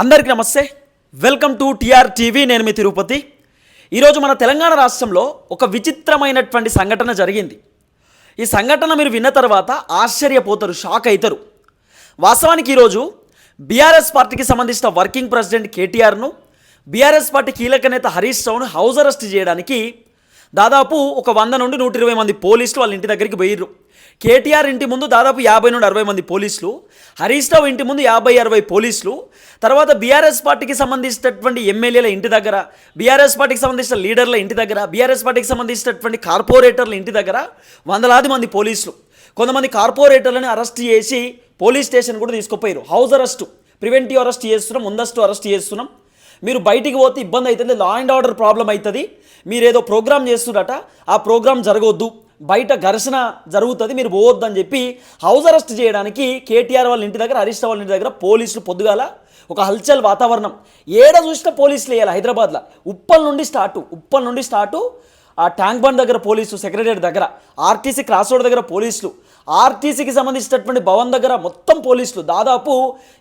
అందరికీ నమస్తే. Welcome to TR TV నేను మీ తిరుపతి. ఈరోజు మన తెలంగాణ రాష్ట్రంలో ఒక విచిత్రమైనటువంటి సంఘటన జరిగింది. ఈ సంఘటన మీరు విన్న తర్వాత ఆశ్చర్యపోతారు షాక్ అవుతారు వాస్తవానికి ఈరోజు బీఆర్ఎస్ పార్టీకి సంబంధించిన వర్కింగ్ ప్రెసిడెంట్ కేటీఆర్ను బీఆర్ఎస్ పార్టీ కీలక నేత హరీష్ రావును హౌస్ అరెస్ట్ చేయడానికి దాదాపు ఒక వంద నుండి నూట ఇరవై మంది పోలీసులు వాళ్ళ ఇంటి దగ్గరికి పోయిర్రు. కేటీఆర్ ఇంటి ముందు దాదాపు యాభై నుండి అరవై మంది పోలీసులు హరీష్ రావు ఇంటి ముందు యాభై అరవై పోలీసులు తర్వాత బీఆర్ఎస్ పార్టీకి సంబంధించినటువంటి ఎమ్మెల్యేల ఇంటి దగ్గర బీఆర్ఎస్ పార్టీకి సంబంధించిన లీడర్ల ఇంటి దగ్గర బీఆర్ఎస్ పార్టీకి సంబంధించినటువంటి కార్పొరేటర్ల ఇంటి దగ్గర వందలాది మంది పోలీసులు. కొంతమంది కార్పొరేటర్లను అరెస్ట్ చేసి పోలీస్ స్టేషన్ కూడా తీసుకుపోయారు. హౌస్ అరెస్ట్ ప్రివెంటివ్ అరెస్ట్ చేస్తున్నాం ముందస్తు అరెస్ట్ చేస్తున్నాం. మీరు బయటికి పోతే ఇబ్బంది అవుతుంది లా అండ్ ఆర్డర్ ప్రాబ్లం అవుతుంది. మీరు ఏదో ప్రోగ్రామ్ చేస్తున్నారట ఆ ప్రోగ్రామ్ జరగవద్దు బయట ఘర్షణ జరుగుతుంది మీరు పోవద్దని చెప్పి హౌస్ అరెస్ట్ చేయడానికి కేటీఆర్ వాళ్ళ ఇంటి దగ్గర హరీష్ వాళ్ళ ఇంటి దగ్గర పోలీసులు పొద్దుగాల ఒక హల్చల్ వాతావరణం. ఏడ చూసినా పోలీసులు వేయాలి హైదరాబాద్లో. ఉప్పల్ నుండి స్టార్ట్ ఉప్పల్ నుండి స్టార్టు ఆ ట్యాంక్ బండ్ దగ్గర పోలీసు సెక్రటరీ దగ్గర ఆర్టీసీ క్రాస్ రోడ్ దగ్గర పోలీసులు ఆర్టీసీకి సంబంధించినటువంటి భవన్ దగ్గర మొత్తం పోలీసులు. దాదాపు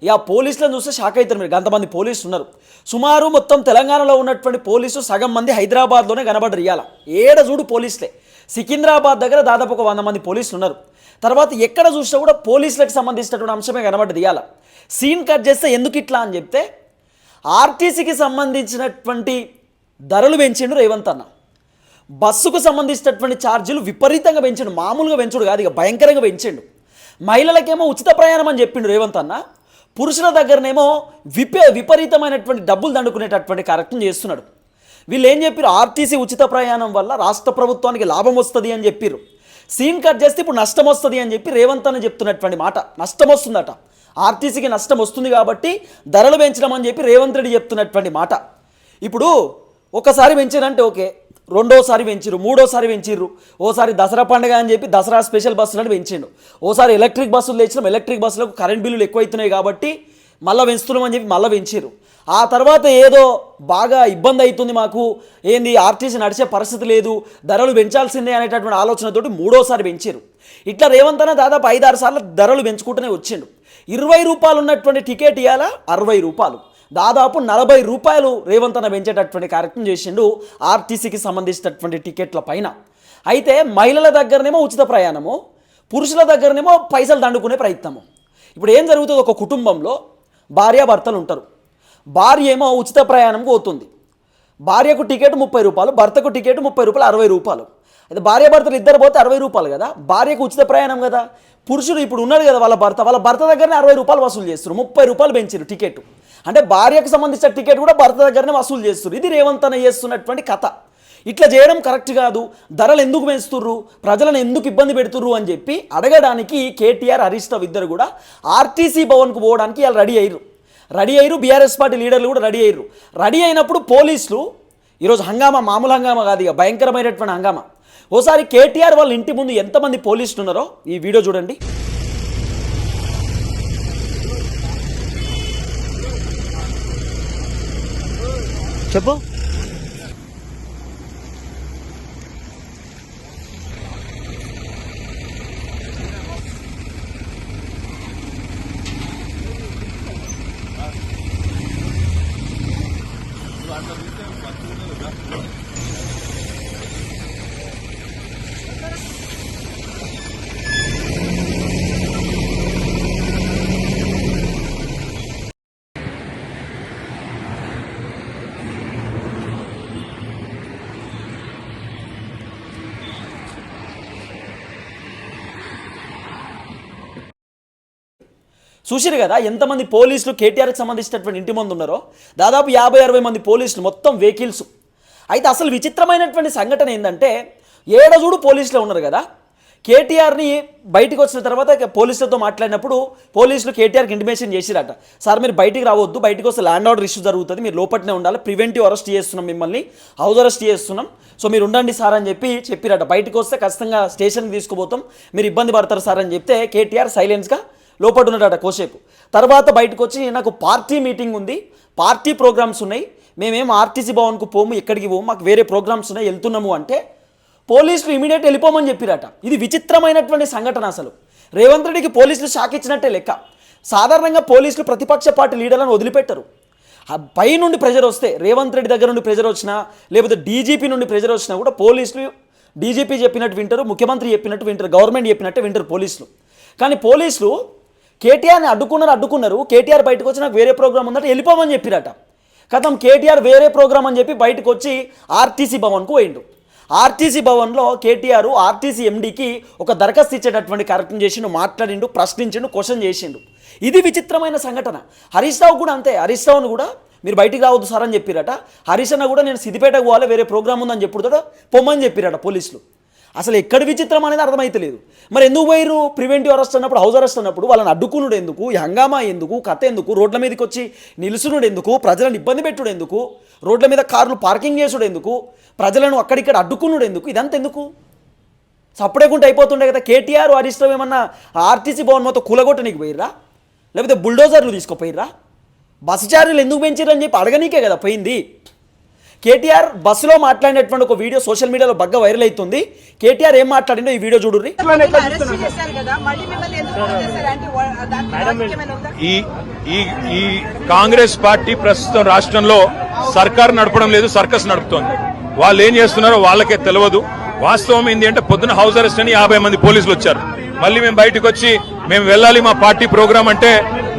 ఇక పోలీసులను చూస్తే షాక్ అవుతారు మీరు అంతమంది పోలీసులు ఉన్నారు. సుమారు మొత్తం తెలంగాణలో ఉన్నటువంటి పోలీసు సగం మంది హైదరాబాద్లోనే కనబడరు ఇవాళ ఏడ చూడు పోలీసులే. సికింద్రాబాద్ దగ్గర దాదాపు ఒక వంద మంది పోలీసులు ఉన్నారు. తర్వాత ఎక్కడ చూసినా కూడా పోలీసులకు సంబంధించినటువంటి అంశమే కనబడ్డది ఇవాళ సీన్ కట్ చేస్తే ఎందుకు ఇట్లా అని చెప్తే ఆర్టీసీకి సంబంధించినటువంటి ధరలు పెంచిండు రేవంత్ అన్న. బస్సుకు సంబంధించినటువంటి ఛార్జీలు విపరీతంగా పెంచాడు మామూలుగా పెంచుడు కాదు ఇక భయంకరంగా పెంచాడు. మహిళలకేమో ఉచిత ప్రయాణం అని చెప్పిండు రేవంత్ అన్న. పురుషుల దగ్గరనేమో విప విపరీతమైనటువంటి డబ్బులు దండుకునేటటువంటి కార్యక్రమం చేస్తున్నాడు. వీళ్ళు ఏం చెప్పారు ఆర్టీసీ ఉచిత ప్రయాణం వల్ల రాష్ట్ర ప్రభుత్వానికి లాభం వస్తుంది అని చెప్పారు సీన్ కట్ చేస్తే ఇప్పుడు నష్టం వస్తుంది అని చెప్పి రేవంత్ అని చెప్తున్నటువంటి మాట. నష్టం వస్తుందట. ఆర్టీసీకి నష్టం వస్తుంది కాబట్టి ధరలు పెంచడం అని చెప్పి రేవంత్ రెడ్డి చెప్తున్నటువంటి మాట. ఇప్పుడు ఒకసారి పెంచారంటే ఓకే. రెండోసారి పెంచిర్రు మూడోసారి పెంచిర్రు. ఓసారి దసరా పండుగ అని చెప్పి దసరా స్పెషల్ బస్సులను పెంచిండు. ఓసారి ఎలక్ట్రిక్ బస్సులు తెచ్చినాం. ఎలక్ట్రిక్ బస్సులకు కరెంట్ బిల్లులు ఎక్కువైతున్నాయి కాబట్టి మళ్ళీ పెంచుతున్నామని చెప్పి మళ్ళీ పెంచిర్రు. ఆ తర్వాత ఏదో బాగా ఇబ్బంది అవుతుంది మాకు. ఏంది ఆర్టీసీ నడిచే పరిస్థితి లేదు ధరలు పెంచాల్సిందే అనేటటువంటి ఆలోచనతోటి మూడోసారి పెంచారు ఇట్లా రేవంత్ అన్న దాదాపు ఐదారు సార్లు ధరలు పెంచుకుంటూనే వచ్చిండు. ఇరవై రూపాయలు ఉన్నటువంటి టికెట్ ఇవ్వాలా అరవై రూపాయలు. దాదాపు నలభై రూపాయలు రేవంత్ అన్న పెంచేటటువంటి కార్యక్రమం చేసిండు ఆర్టీసీకి సంబంధించినటువంటి టికెట్ల పైన. అయితే మహిళల దగ్గరనేమో ఉచిత ప్రయాణము పురుషుల దగ్గరనేమో పైసలు దండుకునే ప్రయత్నము. ఇప్పుడు ఏం జరుగుతుంది? ఒక కుటుంబంలో భార్యాభర్తలు ఉంటారు. భార్య ఏమో ఉచిత ప్రయాణం పోతుంది. భార్యకు టికెట్ ముప్పై రూపాయలు భర్తకు టికెట్ ముప్పై రూపాయలు అరవై రూపాయలు. అయితే భార్యాభర్తలు ఇద్దరు పోతే అరవై రూపాయలు కదా? భార్యకు ఉచిత ప్రయాణం కదా? పురుషుడు ఇప్పుడు ఉన్నాడు కదా వాళ్ళ భర్త. వాళ్ళ భర్త దగ్గరనే అరవై రూపాయలు వసూలు చేస్తారు ముప్పై రూపాయలు పెంచారు టికెట్. అంటే భార్యకు సంబంధించిన టికెట్ కూడా భర్త దగ్గరనే వసూలు చేస్తారు ఇది రేవంత్ అన్న చేస్తున్నటువంటి కథ. ఇట్లా చేయడం కరెక్ట్ కాదు. ధరలు ఎందుకు పెంచుతుర్రు? ప్రజలను ఎందుకు ఇబ్బంది పెడుతుర్రు అని చెప్పి అడగడానికి కేటీఆర్ హరీష్ రావు ఇద్దరు కూడా ఆర్టీసీ భవన్కు పోవడానికి వాళ్ళు రెడీ అయ్యారు రెడీ అయ్యారు బీఆర్ఎస్ పార్టీ లీడర్లు కూడా రెడీ అయ్యారు రెడీ అయినప్పుడు పోలీసులు ఈరోజు హంగామా మామూలు హంగామా కాదు ఇక భయంకరమైనటువంటి హంగామా. ఓసారి కేటీఆర్ వాళ్ళ ఇంటి ముందు ఎంతమంది పోలీసులు ఉన్నారో ఈ వీడియో చూడండి. చెప్పు. Gracias. చూసిరు కదా ఎంతమంది పోలీసులు కేటీఆర్కి సంబంధించినటువంటి ఇంటి ముందు ఉన్నారో? దాదాపు యాభై అరవై మంది పోలీసులు మొత్తం వెహికల్స్. అయితే అసలు విచిత్రమైనటువంటి సంఘటన ఏంటంటే ఏడ చూడు పోలీసులు ఉన్నారు కదా. కేటీఆర్ని బయటికి వచ్చిన తర్వాత పోలీసులతో మాట్లాడినప్పుడు పోలీసులు కేటీఆర్కి ఇంటిమేషన్ చేసిరట. సార్ మీరు బయటికి రావద్దు బయటకు వస్తే ల్యాండ్ ఆర్డర్ ఇష్యూ జరుగుతుంది మీరు లోపలనే ఉండాలి ప్రివెంటివ్ అరెస్ట్ చేస్తున్నాం మిమ్మల్ని హౌస్ అరెస్ట్ చేస్తున్నాం. సో మీరు ఉండండి సార్ అని చెప్పి చెప్పిరట. బయటికి వస్తే ఖచ్చితంగా స్టేషన్కి తీసుకుపోతాం మీరు ఇబ్బంది పడతారు సార్ అని చెప్తే కేటీఆర్ సైలెన్స్గా లోపల ఉన్నాడట కోసేపు. తర్వాత బయటకు వచ్చి నాకు పార్టీ మీటింగ్ ఉంది పార్టీ ప్రోగ్రామ్స్ ఉన్నాయి మేమేం ఆర్టీసీ భవన్కు పోము ఎక్కడికి పోము మాకు వేరే ప్రోగ్రామ్స్ ఉన్నాయి వెళ్తున్నాము అంటే పోలీసులు ఇమీడియట్ వెళ్ళిపోమని చెప్పిరట. ఇది విచిత్రమైనటువంటి సంఘటన అసలు. రేవంత్ రెడ్డికి పోలీసులు షాక్ ఇచ్చినట్టే లెక్క. సాధారణంగా పోలీసులు ప్రతిపక్ష పార్టీ లీడర్లను వదిలిపెట్టరు. ఆ పైనుండి ప్రెజర్ వస్తే రేవంత్ రెడ్డి దగ్గర నుండి ప్రెజర్ వచ్చినా లేకపోతే డీజీపీ నుండి ప్రెజర్ వచ్చినా కూడా పోలీసులు డీజీపీ చెప్పినట్టు వింటారు ముఖ్యమంత్రి చెప్పినట్టు వింటారు గవర్నమెంట్ చెప్పినట్టు వింటారు పోలీసులు. కానీ పోలీసులు కేటీఆర్ని అడ్డుకున్నారు అడ్డుకున్నారు. కేటీఆర్ బయటకు వచ్చి నాకు వేరే ప్రోగ్రామ్ ఉందంటే వెళ్ళిపోమని చెప్పిరట. కథం కేటీఆర్ వేరే ప్రోగ్రామ్ అని చెప్పి బయటకు వచ్చి ఆర్టీసీ భవన్కు పోయిండు. ఆర్టీసీ భవన్లో కేటీఆర్ ఆర్టీసీ ఎండీకి ఒక దరఖాస్తు ఇచ్చేటటువంటి కార్యక్రమం చేసిండు మాట్లాడిండు ప్రశ్నించిండు క్వశ్చన్ చేసిండు. ఇది విచిత్రమైన సంఘటన. హరీష్ రావు కూడా అంతే. హరీష్ రావును కూడా మీరు బయటికి రావద్దు సార్ అని చెప్పిరట. హరీష్ అన్న కూడా నేను సిద్దిపేటకు పోవాలి వేరే ప్రోగ్రామ్ ఉందని చెప్పుడుతో పొమ్మని చెప్పిరట పోలీసులు. అసలు ఎక్కడ విచిత్రం అనేది అర్థమైతలేదు. మరి ఎందుకు పోయిరు ప్రివెంటివ్ అరెస్ట్ అన్నప్పుడు హౌస్ అరెస్ట్ అన్నప్పుడు వాళ్ళని అడ్డుకునుడు ఎందుకు? హంగామా ఎందుకు? కథ ఎందుకు? రోడ్ల మీదకి వచ్చి నిలుసునుడు ఎందుకు? ప్రజలను ఇబ్బంది పెట్టుడు ఎందుకు? రోడ్ల మీద కార్లు పార్కింగ్ చేసుడు ఎందుకు? ప్రజలను అక్కడిక్కడ అడ్డుకునుడు ఎందుకు? ఇదంతా ఎందుకు? సప్పుడేకుంటే అయిపోతుండే కదా. కేటీఆర్ హరీష్ రావు ఏమన్నా ఆర్టీసీ భవన్ మొత్తం కూలగొట్టనీకి పోయిర్రా? లేకపోతే బుల్డోజర్లు తీసుకుపోయిర్రా? బస్సు ఛార్జీలు ఎందుకు పెంచారు అని చెప్పి అడగనీకే కదా పోయింది. కేటీఆర్ బస్సులో మాట్లాడినటువంటి ఒక వీడియో సోషల్ మీడియాలో బాగా వైరల్ అవుతుంది. కేటీఆర్ ఏం మాట్లాడిండో ఈ వీడియో చూడుర్రి. ఉందా? ఈ ఈ ఈ కాంగ్రెస్ పార్టీ ప్రస్తుతం రాష్ట్రంలో సర్కార్ నడపడం లేదు సర్కస్ నడుపుతోంది. వాళ్ళు ఏం చేస్తున్నారో వాళ్ళకే తెలియదు. వాస్తవం ఏంటి అంటే పొద్దున హౌస్ అరెస్ట్ అని యాభై మంది పోలీసులు వచ్చారు. మళ్ళీ మేము బయటకు వచ్చి మేము వెళ్ళాలి మా పార్టీ ప్రోగ్రామ్ అంటే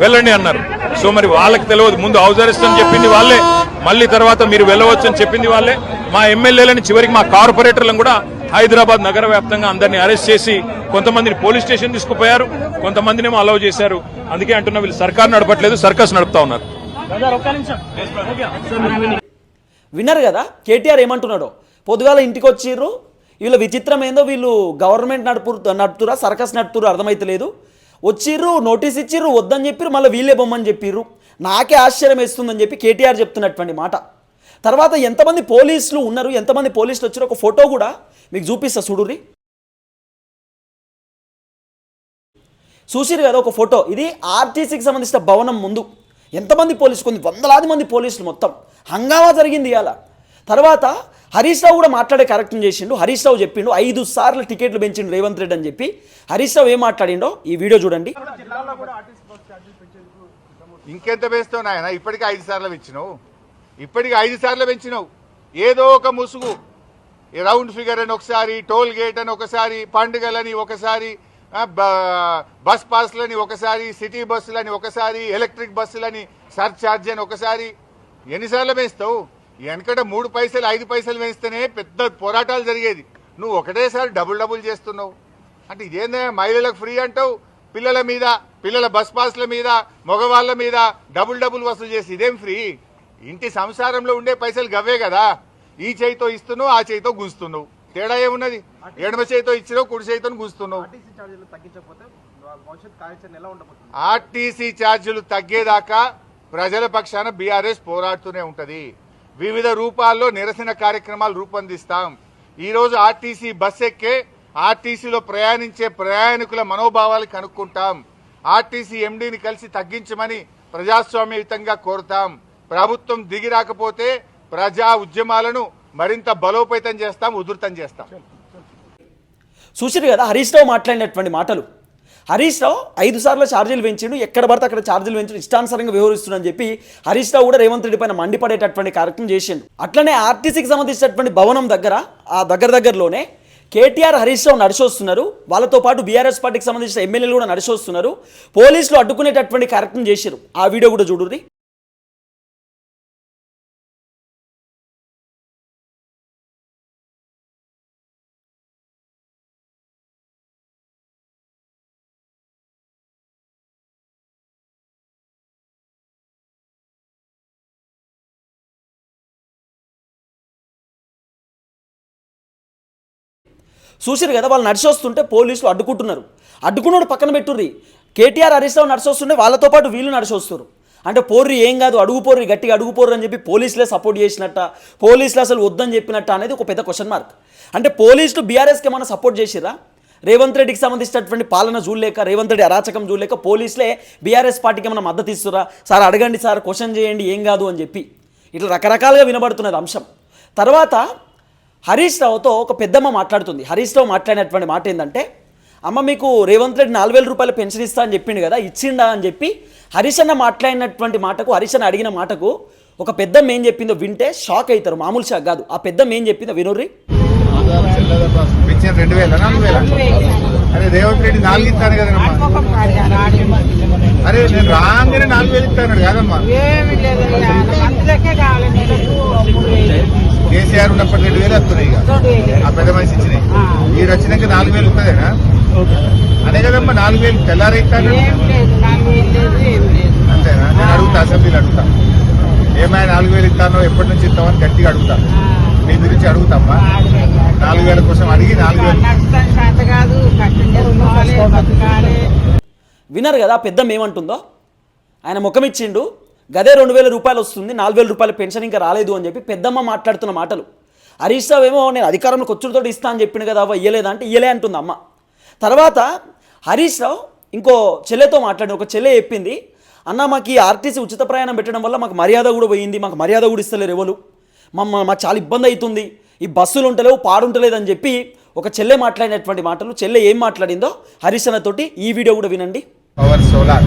వెళ్ళండి అన్నారు. సో మరి వాళ్ళకి తెలియదు. ముందు హౌస్ అరెస్ట్ అని చెప్పింది వాళ్ళే. మళ్ళీ తర్వాత మీరు వెళ్ళవచ్చు అని చెప్పింది వాళ్ళే. మా ఎమ్మెల్యేలని చివరికి మా కార్పొరేటర్లను కూడా హైదరాబాద్ నగర వ్యాప్తంగా అందరినీ అరెస్ట్ చేసి కొంతమందిని పోలీస్ స్టేషన్ తీసుకుపోయారు. కొంతమందినేమో అలౌ చేశారు. అందుకే అంటున్నా వీళ్ళు సర్కార్ నడపట్లేదు సర్కస్ నడుపుతా ఉన్నారు. విన్నారు కదా? కేటీఆర్ ఏమంటున్నాడో? పొద్దుగాల ఇంటికి వచ్చిర్రు. వీళ్ళ విచిత్రం ఏందో వీళ్ళు గవర్నమెంట్ నడుపు నడుపుతురా సర్కస్ నడుపుతురా అర్థమైతలేదు. వచ్చిర్రు నోటీస్ ఇచ్చిర్రు వద్దని చెప్పిర్రు మళ్ళీ వీళ్ళే బొమ్మని చెప్పిర్రు. నాకే ఆశ్చర్యం వేస్తుందని చెప్పి కేటీఆర్ చెప్తున్నటువంటి మాట. తర్వాత ఎంతమంది పోలీసులు ఉన్నారు ఎంతమంది పోలీసులు వచ్చారు ఒక ఫోటో కూడా మీకు చూపిస్తా చూడుర్రి. చూసిరు కదా ఒక ఫోటో. ఇది ఆర్టీసీకి సంబంధించిన భవనం ముందు. ఎంతమంది పోలీసులు కొన్ని వందలాది మంది పోలీసులు మొత్తం. హంగామా జరిగింది ఇవాళ. తర్వాత హరీష్ రావు కూడా మాట్లాడే కార్యక్రమం చేసిండు. హరీష్ రావు చెప్పిండు ఐదు సార్లు టికెట్లు పెంచిండు రేవంత్ రెడ్డి అని చెప్పి. హరీష్ రావు ఏం మాట్లాడిండో ఈ వీడియో చూడండి. ఇంకెంత వేస్తావు నాయన? ఇప్పటికి ఐదు సార్లు పెంచినావు. ఇప్పటికి ఐదు సార్లు పెంచినావు. ఏదో ఒక ముసుగు. రౌండ్ ఫిగర్ అని ఒకసారి టోల్ గేట్ అని ఒకసారి పండుగలని ఒకసారి బస్ పాస్లని ఒకసారి సిటీ బస్సులని ఒకసారి ఎలక్ట్రిక్ బస్సులని సర్ఛార్జ్ అని ఒకసారి. ఎన్నిసార్లు వేస్తావు వెనకట మూడు పైసలు ఐదు పైసలు వేస్తేనే పెద్ద పోరాటాలు జరిగేది. నువ్వు ఒకటేసారి డబుల్ డబుల్ చేస్తున్నావు. అంటే ఇదేందా మహిళలకు ఫ్రీ అంటావు? పిల్లల మీద పిల్లల బస్ పాస్ల మీద మగవాళ్ళ మీద డబుల్ డబుల్ వసూలు చేసి ఇదేం ఫ్రీ? ఇంటి సంసారంలో ఉండే పైసలు గవ్వే కదా. ఈ చేయితో ఇస్తున్నావు ఆ చేయితో గుంస్తున్నావు తేడా ఏమున్నది? ఎడమ చేయితో ఇచ్చినావు కుడి చేయితో గుంస్తున్నావు ఆర్టీసీ ఛార్జీలు తగ్గేదాకా ప్రజల పక్షాన బీఆర్ఎస్ పోరాడుతూనే ఉంటది. వివిధ రూపాల్లో నిరసన కార్యక్రమాలు రూపొందిస్తాం. ఈరోజు ఆర్టీసీ బస్ ఎక్కే ఆర్టీసీలో ప్రయాణించే ప్రయాణికుల మనోభావాలు కనుక్కుంటాం. ఆర్టీసీ ఎండీని కలిసి తగ్గించమని ప్రజాస్వామ్యయుతంగా కోరుతాం. ప్రభుత్వం దిగి రాకపోతే ప్రజా ఉద్యమాలను మరింత బలోపేతం చేస్తాం ఉధృతం చేస్తాం. చూసిరు కదా హరీష్ రావు మాట్లాడినటువంటి మాటలు. హరీష్ రావు ఐదు సార్లు ఛార్జీలు పెంచిండు ఎక్కడ పడితే అక్కడ ఛార్జీలు పెంచిండు ఇష్టానుసారంగా వ్యవహరిస్తుందని చెప్పి హరీష్ రావు కూడా రేవంత్ రెడ్డి పైన మండిపడేటటువంటి కార్యక్రమం చేసిండు. అట్లనే ఆర్టీసీకి సంబంధించినటువంటి భవనం దగ్గర ఆ దగ్గర దగ్గరలోనే కేటీఆర్ హరీష్ రావు నడిచొస్తున్నారు. వాళ్ళతో పాటు బీఆర్ఎస్ పార్టీకి సంబంధించిన ఎమ్మెల్యేలు కూడా నడిచొస్తున్నారు. పోలీసులు అడ్డుకునేటటువంటి కార్యక్రమం చేశారు ఆ వీడియో కూడా చూడుర్రి. చూసిరు కదా వాళ్ళు నడిచి వస్తుంటే పోలీసులు అడ్డుకుంటున్నారు. అడ్డుకున్నాడు పక్కన పెట్టుర్రి. కేటీఆర్ హరీష్ రావు నడిచి వస్తుంటే వాళ్ళతో పాటు వీళ్ళు నడిచి వస్తారు అంటే పోర్రి ఏం కాదు అడుగు పోర్రి గట్టిగా అడుగు పోర్రి అని చెప్పి పోలీసులే సపోర్ట్ చేసినట్ట పోలీసులు అసలు వద్దని చెప్పినట్ట అనేది ఒక పెద్ద క్వశ్చన్ మార్క్ అంటే పోలీసులు బీఆర్ఎస్కి ఏమైనా సపోర్ట్ చేసిరా రేవంత్ రెడ్డికి సంబంధించినటువంటి పాలన చూడలేక రేవంత్ రెడ్డి అరాచకం చూడలేక పోలీసులే బీఆర్ఎస్ పార్టీకి ఏమైనా మద్దతు ఇస్తురా సార్ అడగండి సార్ క్వశ్చన్ చేయండి ఏం కాదు అని చెప్పి. ఇట్లా రకరకాలుగా వినబడుతున్నది అంశం. తర్వాత హరీష్ రావుతో ఒక పెద్దమ్మ మాట్లాడుతుంది. హరీష్ రావు మాట్లాడినటువంటి మాట ఏంటంటే అమ్మ మీకు రేవంత్ రెడ్డి నాలుగు వేల రూపాయల పెన్షన్ ఇస్తా అని చెప్పిండు కదా ఇచ్చిండా అని చెప్పి హరీష్ అన్న మాట్లాడినటువంటి మాటకు హరీష్ అన్న అడిగిన మాటకు ఒక పెద్దమ్మ ఏం చెప్పిందో వింటే షాక్ అవుతారు. మామూలు షాక్ కాదు. ఆ పెద్దమ్మ ఏం చెప్పిందో వినుర్రి. పెన్షన్ రెండు వేల నాలుగు వేల. అరే రేవంత్ రెడ్డి నాలుగు ఇస్తాను కదమ్మా. ముఖం కాడిగాను, ఆడి అరే నేను రాగానే నాలుగు వేలు ఇస్తాను కాదమ్మా ఏమీ లేదు ఇక మందులకే కావాలి నెలకు మూడు వేలు కేసీఆర్ ఉన్నప్పుడు రెండు వేలు వస్తున్నాయి ఇక. ఆ పెద్ద మనిషి ఇచ్చినాయి. మీరు వచ్చినాక నాలుగు వేలు వస్తుందేనా అదే కదమ్మా నాలుగు వేలు. తెల్లారి ఇస్తాను ఏం లేదు నాలుగు వేలు లేదు ఏం లేదు. అంతేనా? నేను అడుగుతా అసెంబ్లీలో అడుగుతా. ఏమైనా నాలుగు వేలు ఇస్తానో ఎప్పటి నుంచి ఇస్తామని గట్టిగా అడుగుతా. మీ గురించి అడుగుతామ్మా. నాలుగు వేల కోసం అడిగి నాలుగు వేలు. విన్నారు కదా ఆ పెద్దమ్మ ఏమంటుందో? ఆయన ముఖం ఇచ్చిండు గదే రెండు వేల రూపాయలు వస్తుంది నాలుగు వేల రూపాయల పెన్షన్ ఇంకా రాలేదు అని చెప్పి పెద్దమ్మ మాట్లాడుతున్న మాటలు. హరీష్ రావు ఏమో నేను అధికారంలోకి వచ్చుడితో ఇస్తా అని చెప్పిండు కదా అవ్వ ఇయ్యలేదా అంటే ఇయ్యలే అంటుంది అమ్మ. తర్వాత హరీష్ రావు ఇంకో చెల్లెతో మాట్లాడి ఒక చెల్లె చెప్పింది అన్న మాకు ఈ ఆర్టీసీ ఉచిత ప్రయాణం పెట్టడం వల్ల మాకు మర్యాద కూడా పోయింది మాకు మర్యాద కూడా ఇస్తలేరు ఎవరు. మమ్మ మాకు చాలా ఇబ్బంది అవుతుంది ఈ బస్సులు ఉంటలేవు పాడుంటలేదు అని చెప్పి ఒక చెల్లె మాట్లాడినటువంటి మాటలు చెల్లె ఏం మాట్లాడిందో హరీష్ అన్నతోటి ఈ వీడియో కూడా వినండి. పవర్ సోలార్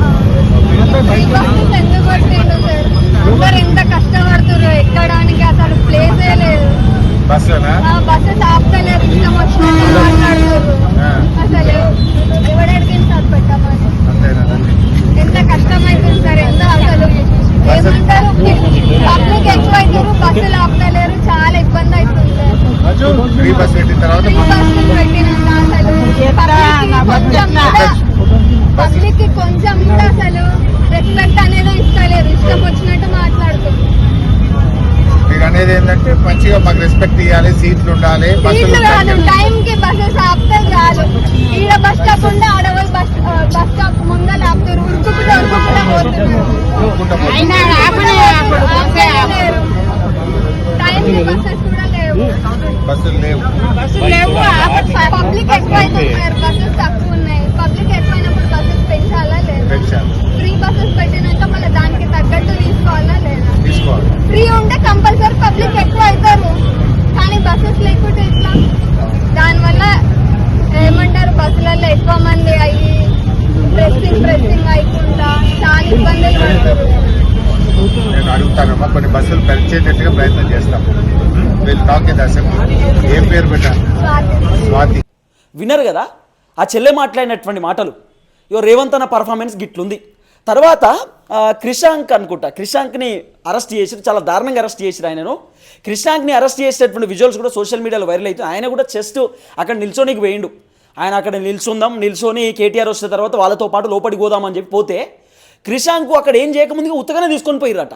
కొట్టిండు సార్. అందరు ఎంత కష్టపడుతున్నారు ఎక్కడానికి అసలు ప్లేసే లేదు. బస్సెస్ ఆపుతలేరు ఇష్టం వచ్చినట్టు మాట్లాడుతున్నారు ఆ. అసలు ఎవడడిగింది సార్ పెట్టమని? ఎంత కష్టమైతుంది సార్ ఎంత అసలు? ఏమంటారు? పబ్లిక్ ఎక్కువ అవుతారు బస్సులు ఆపుతలేరు చాలా ఇబ్బంది అవుతుంది సార్. ఫ్రీ బస్ పెట్టిన తర్వాత అసలు పబ్లిక్ కొంచెం కూడా అసలు రెస్పెక్ట్ అనేది ఇస్తలేరు ఇష్టం వచ్చినట్టు మాట్లాడుతున్నారు మీరు అనేది ఏంటంటే మంచిగా మాకు రెస్పెక్ట్ ఇవ్వాలి సీట్లు ఉండాలి బస్సులు సీట్లు కాదు ఉండాలి. టైం కి బస్సెస్ ఆపితే చాలు ఈడ బస్ స్టాప్ ఉంటే ఆడవాళ్ళు బస్ బస్ స్టాప్ ముందర ఆపుతారు ఉరుకుకుంటూ ఉరుకుకుంటూ పోతున్నారు ఊరుకుంటా పోతుంది. అయినా ఆపనే ఆపడు బస్సే ఆపడు టైం కి బస్సెస్ కూడా లేవు బస్సులు లేవు బస్సులు లేవు ఆపడు పబ్లిక్ ఎక్కువ అవుతున్నారు బస్సెస్ తక్కువ ఉన్నాయి పబ్లిక్ ఎక్కువైనప్పుడు బస్సెస్ పెంచాలా లేదా పెన్షన్ ఫ్రీ బస్సెస్ పెట్టినాక మళ్ళీ దానికి తగ్గట్టు తీసుకోవాలా లేదా తీసుకోవాలి ఫ్రీ ఉంటే కంపల్సరీ పబ్లిక్ ఎక్కువ అవుతారు కానీ బస్సెస్ లేకుంటే ఎట్లా దానివల్ల ఏమంటారు బస్సులలో ఎక్కువ మంది అయ్యి ప్రెస్సింగ్ ప్రెస్సింగ్ అయికుండా చాలా ఇబ్బందులు పడుతున్నారు నేను అడుగుతానమ్మా కొన్ని బస్సులు పరిచేటట్టుగా ప్రయత్నం చేస్తాము వీళ్ళు టాక్ అసెంబ్లీ ఏం పేరు పెట్టా స్వాతి. విన్నారు కదా? ఆ చెల్లె మాట్లాడినటువంటి మాటలు. ఇగో రేవంత్ అన్న పర్ఫార్మెన్స్ గిట్లుంది. తర్వాత క్రిషాంక్ అనుకుంటా. క్రిషాంక్ని అరెస్ట్ చేసి చాలా దారుణంగా అరెస్ట్ చేసిరు ఆయనను. క్రిషాంక్ని అరెస్ట్ చేసేటటువంటి విజువల్స్ కూడా సోషల్ మీడియాలో వైరల్ అవుతుంది ఆయన కూడా చెస్ట్ అక్కడ నిల్చోనికి వేయండు ఆయన అక్కడ నిల్చుందాం నిల్చొని కేటీఆర్ వచ్చిన తర్వాత వాళ్ళతో పాటు లోపలికి పోదామని చెప్పి పోతే క్రిషాంక్ అక్కడ ఏం చేయకముందుగా ఉత్తగానే తీసుకొని పోయిరట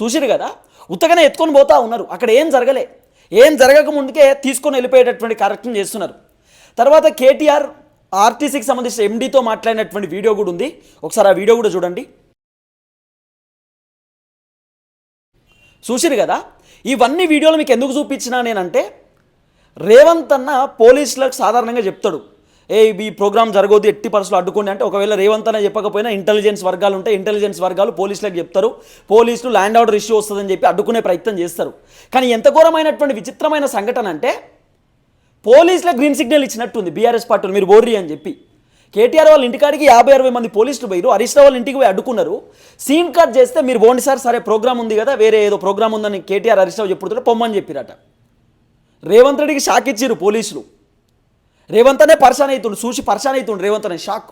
చూసిరు కదా? ఉత్తగానే ఎత్తుకొని పోతా ఉన్నారు. అక్కడ ఏం జరగలే. ఏం జరగక ముందుకే తీసుకొని వెళ్ళిపోయేటటువంటి కార్యక్రమం చేస్తున్నారు. తర్వాత కేటీఆర్ ఆర్టీసీకి సంబంధించిన ఎండీతో మాట్లాడినటువంటి వీడియో కూడా ఉంది. ఒకసారి ఆ వీడియో కూడా చూడండి. చూసిరు కదా? ఇవన్నీ వీడియోలు మీకు ఎందుకు చూపించినా నేనంటే రేవంత్ అన్న పోలీసులకు సాధారణంగా చెప్తాడు. ఏ ఈ ప్రోగ్రామ్ జరగదు ఎట్టి పరిస్థితులు అడ్డుకోండి అంటే ఒకవేళ రేవంత్ అనే చెప్పకపోయినా ఇంటెలిజెన్స్ వర్గాలు ఉంటాయి ఇంటెలిజెన్స్ వర్గాలు పోలీసులకు చెప్తారు. పోలీసులు ల్యాండ్ ఆర్డర్ ఇష్యూ వస్తుందని చెప్పి అడ్డుకునే ప్రయత్నం చేస్తారు. కానీ ఎంత ఘోరమైనటువంటి విచిత్రమైన సంఘటన అంటే పోలీసులకు గ్రీన్ సిగ్నల్ ఇచ్చినట్టుంది బీఆర్ఎస్ పార్టీలు మీరు బోర్రి అని చెప్పి. కేటీఆర్ వాళ్ళ ఇంటికాడికి యాభై అరవై మంది పోలీసులు పోయారు హరీష్ వాళ్ళ ఇంటికి పోయి అడ్డుకున్నారు. సీన్ కట్ చేస్తే మీరు బోండి సార్ సరే ప్రోగ్రామ్ ఉంది కదా వేరే ఏదో ప్రోగ్రామ్ ఉందని కేటీఆర్ హరీష్ రావు చెప్పుడుతుంటే పొమ్మని చెప్పిరట. రేవంత్ రెడ్డికి షాక్ ఇచ్చిర్రు పోలీసులు. రేవంత్ అనే పర్షాన్ అవుతుండు చూసి పర్షాన్ అవుతుండు రేవంత్ అనే షాక్.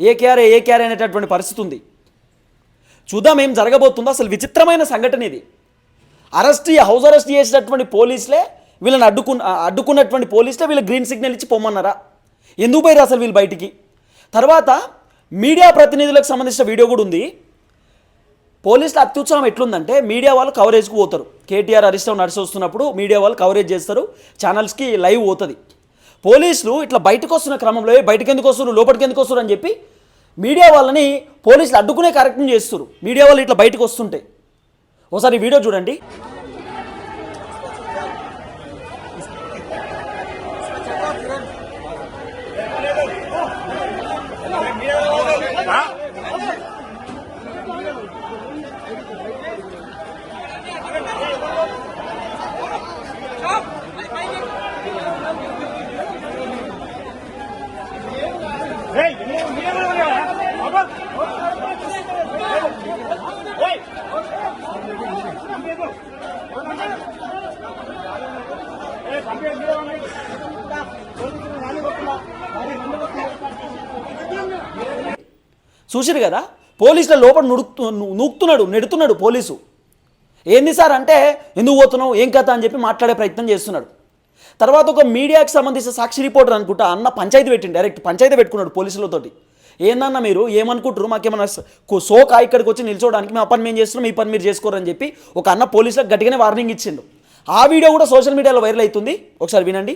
ఏ కేఆర్ ఏ కేఆర్ అనేటటువంటి పరిస్థితి ఉంది. చూద్దాం ఏం జరగబోతుందో. అసలు విచిత్రమైన సంఘటన ఇది. అరెస్ట్ హౌస్ అరెస్ట్ చేసినటువంటి పోలీసులే వీళ్ళని అడ్డుకున్న అడ్డుకున్నటువంటి పోలీసులే వీళ్ళు గ్రీన్ సిగ్నల్ ఇచ్చి పొమ్మన్నారా? ఎందుకు పోయారు అసలు వీళ్ళు బయటికి? తర్వాత మీడియా ప్రతినిధులకు సంబంధించిన వీడియో కూడా ఉంది. పోలీసుల అత్యుత్సాహం ఎట్లుందంటే మీడియా వాళ్ళు కవరేజ్కి పోతారు. కేటీఆర్ అరిష్టం నడిచి వస్తున్నప్పుడు మీడియా వాళ్ళు కవరేజ్ చేస్తారు. ఛానల్స్కి లైవ్ పోతుంది. పోలీసులు ఇట్లా బయటకు వస్తున్న క్రమంలో బయటకు ఎందుకు వస్తున్నారు? లోపలికి ఎందుకు వస్తున్నారు? అని చెప్పి మీడియా వాళ్ళని పోలీసులు అడ్డుకునే కార్యక్రమం చేస్తున్నారు. మీడియా వాళ్ళు ఇట్లా బయటకు వస్తుంటే. ఒకసారి వీడియో చూడండి. చూసిరు కదా? పోలీసుల లోపల నుడుతు నూకుతున్నాడు నెడుతున్నాడు పోలీసు. ఏంది సార్ అంటే ఎందుకు పోతున్నావు? ఏం కథ అని చెప్పి మాట్లాడే ప్రయత్నం చేస్తున్నాడు. తర్వాత ఒక మీడియాకి సంబంధించిన సాక్షి రిపోర్టర్ అనుకుంటా అన్న పంచాయతీ పెట్టింది డైరెక్ట్ పంచాయతీ పెట్టుకున్నాడు పోలీసులతోటి ఏందన్న మీరు? ఏమనుకుంటారు మాకేమన్నా సోకా ఇక్కడికి వచ్చి నిల్చోవడానికి? మా పని మేము చేస్తున్నాం మీ పని మీరు చేసుకోరని చెప్పి ఒక అన్న పోలీసులకు గట్టిగానే వార్నింగ్ ఇచ్చిండు. ఆ వీడియో కూడా సోషల్ మీడియాలో వైరల్ అవుతుంది. ఒకసారి వినండి.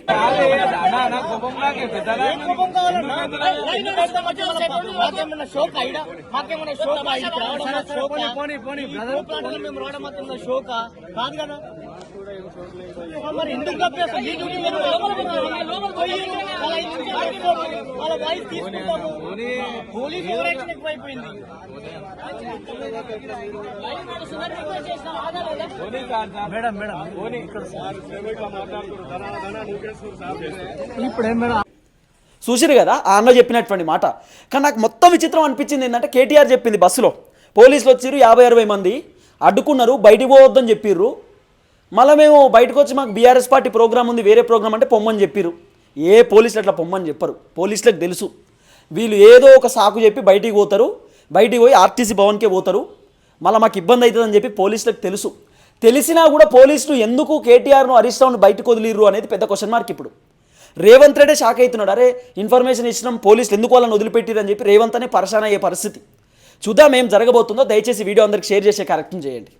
కాదు కదా. మరి ఎందుకు తప్పేస్తాం? మీ డ్యూటీ మీరు లోపలికి పోయిర్రు. వాళ్ళ ఇంటికి. వాళ్ళ వాయిస్ తీసుకుంటాము. పోలీస్ ఓవరాక్షన్ ఎక్కువైపోయింది. Madam madam. ఇప్పుడేం మేడం? చూసిరు కదా ఆ అన్న చెప్పినటువంటి మాట. కానీ నాకు మొత్తం విచిత్రం అనిపించింది ఏంటంటే కేటీఆర్ చెప్పింది బస్సులో. పోలీసులు వచ్చిర్రు యాభై అరవై మంది. అడ్డుకున్నారు బయటికి పోవద్దని చెప్పిర్రు. మళ్ళీ మేము బయటకు వచ్చి మాకు బీఆర్ఎస్ పార్టీ ప్రోగ్రామ్ ఉంది వేరే ప్రోగ్రామ్ అంటే పొమ్మని చెప్పిర్రు. ఏ పోలీసులు అట్లా పొమ్మని చెప్పరు. పోలీసులకు తెలుసు. వీళ్ళు ఏదో ఒక సాకు చెప్పి బయటికి పోతారు. బయటికి పోయి ఆర్టీసీ భవన్కే పోతారు. మళ్ళీ మాకు ఇబ్బంది అవుతుందని చెప్పి పోలీసులకు తెలుసు. తెలిసినా కూడా పోలీసులు ఎందుకు కేటీఆర్ను హరీష్ రావును బయటకు వదిలిర్రు అనేది పెద్ద క్వశ్చన్ మార్క్ ఇప్పుడు. రేవంత్ రెడ్డే షాక్ అవుతున్నాడు. అరే ఇన్ఫర్మేషన్ ఇచ్చినాం పోలీసులు ఎందుకు వాళ్ళని వదిలిపెట్టిరని చెప్పి రేవంత్ అనే పరేషాన్ అయ్యే పరిస్థితి. చూద్దాం ఏం జరగబోతుందో. దయచేసి వీడియో అందరికి షేర్ చేసే కార్యక్రమం చేయండి.